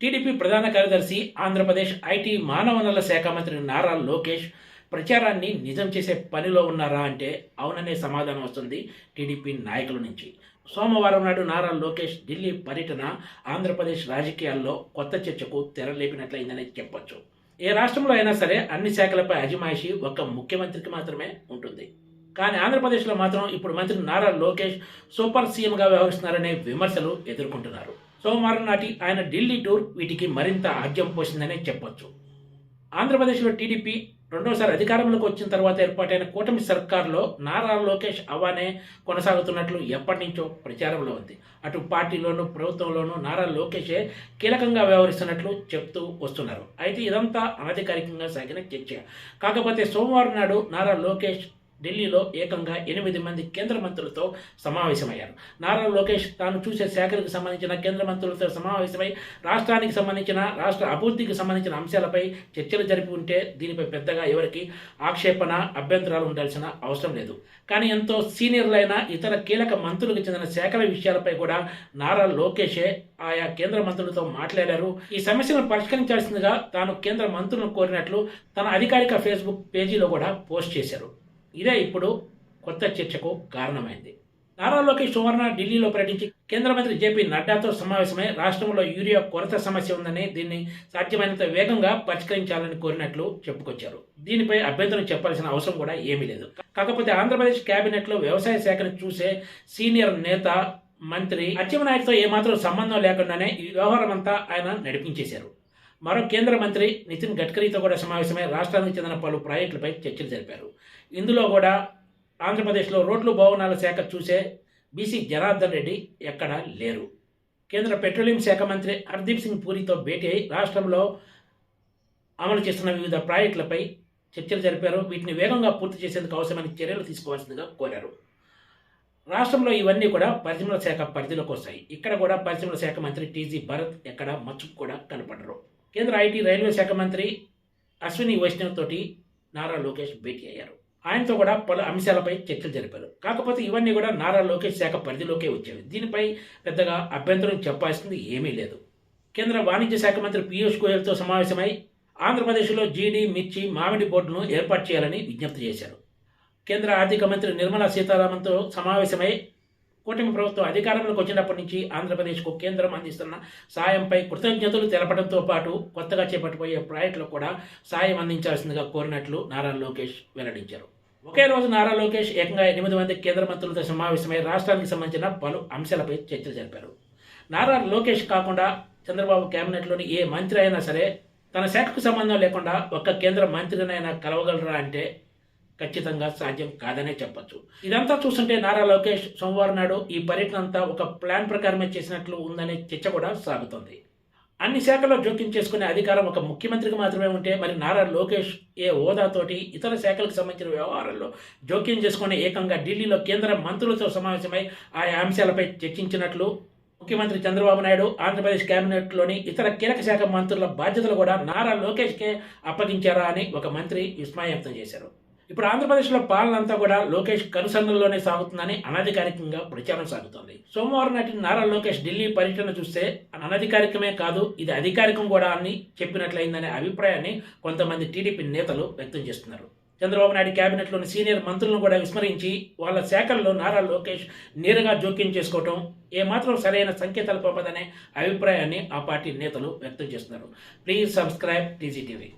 TDP ప్రధాన కార్యదర్శి Andhra Pradesh IT మానవ వనరుల శాఖ మంత్రి నారా లోకేష్ ప్రచారాన్ని నిజం చేసే పనిలో ఉన్నారా అంటే అవుననే సమాధానం వస్తుంది టీడీపీ నాయకుల నుంచి. సోమవారం నాడు నారా లోకేష్ ఢిల్లీ పర్యటన ఆంధ్రప్రదేశ్ రాజకీయాల్లో కొత్త చర్చకు తెరలేపినట్లయిందని చెప్పొచ్చు. ఏ రాష్ట్రంలో అయినా సరే అన్ని శాఖలపై అజమాయిషి ఒక్క ముఖ్యమంత్రికి మాత్రమే ఉంటుంది. కానీ ఆంధ్రప్రదేశ్లో మాత్రం ఇప్పుడు మంత్రి నారా లోకేష్ సూపర్ సీఎంగా వ్యవహరిస్తున్నారనే విమర్శలు ఎదుర్కొంటున్నారు. సోమవారం నాటి ఆయన ఢిల్లీ టూర్ వీటికి మరింత ఆద్యం పోసిందనే చెప్పొచ్చు. ఆంధ్రప్రదేశ్లో టీడీపీ రెండోసారి అధికారంలోకి వచ్చిన తర్వాత ఏర్పాటైన కూటమి సర్కార్లో నారా లోకేష్ అవానే కొనసాగుతున్నట్లు ఎప్పటి నుంచో ప్రచారంలో ఉంది. అటు పార్టీలోనూ ప్రభుత్వంలోనూ నారా లోకేషే కీలకంగా వ్యవహరిస్తున్నట్లు చెప్తూ వస్తున్నారు. అయితే ఇదంతా అనధికారికంగా సాగిన చర్చ. కాకపోతే సోమవారం నాడు నారా లోకేష్ ఢిల్లీలో ఏకంగా ఎనిమిది మంది కేంద్ర మంత్రులతో సమావేశమయ్యారు. నారా లోకేష్ తాను చూసే శాఖలకు సంబంధించిన కేంద్ర మంత్రులతో సమావేశమై రాష్ట్రానికి సంబంధించిన రాష్ట్ర అభివృద్ధికి సంబంధించిన అంశాలపై చర్చలు జరిపి ఉంటే దీనిపై పెద్దగా ఎవరికి ఆక్షేపణ అభ్యంతరాలు ఉండాల్సిన అవసరం లేదు. కానీ ఎంతో సీనియర్లైన ఇతర కీలక మంత్రులకు చెందిన శాఖల విషయాలపై కూడా నారా లోకేషే ఆయా కేంద్ర మంత్రులతో మాట్లాడారు. ఈ సమస్యను పరిష్కరించాల్సిందిగా తాను కేంద్ర మంత్రులను కోరినట్లు తన అధికారిక ఫేస్బుక్ పేజీలో కూడా పోస్ట్ చేశారు. ఇదే ఇప్పుడు కొత్త చర్చకు కారణమైంది. నారా లోకేష్ సువర్ణ ఢిల్లీలో పర్యటించి కేంద్ర మంత్రి జేపీ నడ్డాతో సమావేశమై రాష్ట్రంలో యూరియా కొరత సమస్య ఉందని దీన్ని సాధ్యమైనంత వేగంగా పరిష్కరించాలని కోరినట్లు చెప్పుకొచ్చారు. దీనిపై అభ్యంతరం చెప్పాల్సిన అవసరం కూడా ఏమీ లేదు. కాకపోతే ఆంధ్రప్రదేశ్ కేబినెట్లో వ్యవసాయ శాఖను చూసే సీనియర్ నేత మంత్రి అచ్చెన్నాయుడుతో ఏమాత్రం సంబంధం లేకుండానే ఈ వ్యవహారం అంతా ఆయన నడిపించేశారు. మరో కేంద్ర మంత్రి నితిన్ గడ్కరీతో కూడా సమావేశమై రాష్ట్రానికి చెందిన పలు ప్రాజెక్టులపై చర్చలు జరిపారు. ఇందులో కూడా ఆంధ్రప్రదేశ్లో రోడ్లు భవనాల శాఖ చూసే బీసీ జనార్దన్ రెడ్డి ఎక్కడా లేరు. కేంద్ర పెట్రోలియం శాఖ మంత్రి హర్దీప్ సింగ్ పూరితో భేటీ అయి రాష్ట్రంలో అమలు చేస్తున్న వివిధ ప్రాజెక్టులపై చర్చలు జరిపారు. వీటిని వేగంగా పూర్తి చేసేందుకు అవసరమైన చర్యలు తీసుకోవాల్సిందిగా కోరారు. రాష్ట్రంలో ఇవన్నీ కూడా పరిశ్రమల శాఖ పరిధిలోకి వస్తాయి. ఇక్కడ కూడా పరిశ్రమల శాఖ మంత్రి టీజీ భరత్ ఎక్కడ మచ్చుకు కూడా కనపడరు. కేంద్ర ఐటీ రైల్వే శాఖ మంత్రి అశ్విని వైష్ణవ్ తోటి నారా లోకేష్ భేటీ అయ్యారు. ఆయనతో కూడా పలు అంశాలపై చర్చలు జరిపారు. కాకపోతే ఇవన్నీ కూడా నారా లోకేష్ శాఖ పరిధిలోకే వచ్చేవి. దీనిపై పెద్దగా అభ్యంతరం చెప్పాల్సింది ఏమీ లేదు. కేంద్ర వాణిజ్య శాఖ మంత్రి పీయూష్ గోయల్తో సమావేశమై ఆంధ్రప్రదేశ్లో జీడీ మిర్చి మామిడి బోర్డును ఏర్పాటు చేయాలని విజ్ఞప్తి చేశారు. కేంద్ర ఆర్థిక మంత్రి నిర్మలా సీతారామన్తో సమావేశమై కూటమి ప్రభుత్వం అధికారంలోకి వచ్చినప్పటి నుంచి ఆంధ్రప్రదేశ్కు కేంద్రం అందిస్తున్న సాయంపై కృతజ్ఞతలు తెలపడంతో పాటు కొత్తగా చేపట్టబోయే ప్రాజెక్టులకు కూడా సాయం అందించాల్సిందిగా కోరినట్లు నారా లోకేష్ వెల్లడించారు. ఒకే రోజు నారా లోకేష్ ఏకంగా ఎనిమిది మంది కేంద్ర మంత్రులతో సమావేశమై రాష్ట్రానికి సంబంధించిన పలు అంశాలపై చర్చలు జరిపారు. నారా లోకేష్ కాకుండా చంద్రబాబు కేబినెట్లోని ఏ మంత్రి అయినా సరే తన శాఖకు సంబంధం లేకుండా ఒక్క కేంద్ర మంత్రినైనా కలవగలరా అంటే ఖచ్చితంగా సాధ్యం కాదనే చెప్పొచ్చు. ఇదంతా చూస్తుంటే నారా లోకేష్ సోమవారం నాడు ఈ పర్యటన అంతా ఒక ప్లాన్ ప్రకారమే చేసినట్లు ఉందనే చర్చ కూడా సాగుతోంది. అన్ని శాఖల్లో జోక్యం చేసుకునే అధికారం ఒక ముఖ్యమంత్రికి మాత్రమే ఉంటే మరి నారా లోకేష్ ఏ హోదాతోటి ఇతర శాఖలకు సంబంధించిన వ్యవహారాల్లో జోక్యం చేసుకునే ఏకంగా ఢిల్లీలో కేంద్ర మంత్రులతో సమావేశమై ఆయా అంశాలపై చర్చించినట్లు ముఖ్యమంత్రి చంద్రబాబు నాయుడు ఆంధ్రప్రదేశ్ కేబినెట్లోని ఇతర కీలక శాఖ మంత్రుల బాధ్యతలు కూడా నారా లోకేష్కే అప్పగించారా అని ఒక మంత్రి విస్మయం వ్యక్తం చేశారు. ఇప్పుడు ఆంధ్రప్రదేశ్లో పాలన అంతా కూడా లోకేష్ కనుసన్నల్లోనే సాగుతుందని అనధికారికంగా ప్రచారం సాగుతోంది. సోమవారం నాటి నారా లోకేష్ ఢిల్లీ పర్యటన చూస్తే అనధికారికమే కాదు ఇది అధికారికం కూడా అని చెప్పినట్లయిందనే అభిప్రాయాన్ని కొంతమంది టీడీపీ నేతలు వ్యక్తం చేస్తున్నారు. చంద్రబాబు నాయుడు కేబినెట్లోని సీనియర్ మంత్రులను కూడా విస్మరించి వాళ్ళ శాఖల్లో నారా లోకేష్ నేరుగా జోక్యం చేసుకోవటం ఏమాత్రం సరైన సంకేతాలు పంపదనే అభిప్రాయాన్ని ఆ పార్టీ నేతలు వ్యక్తం చేస్తున్నారు. Please subscribe TGTV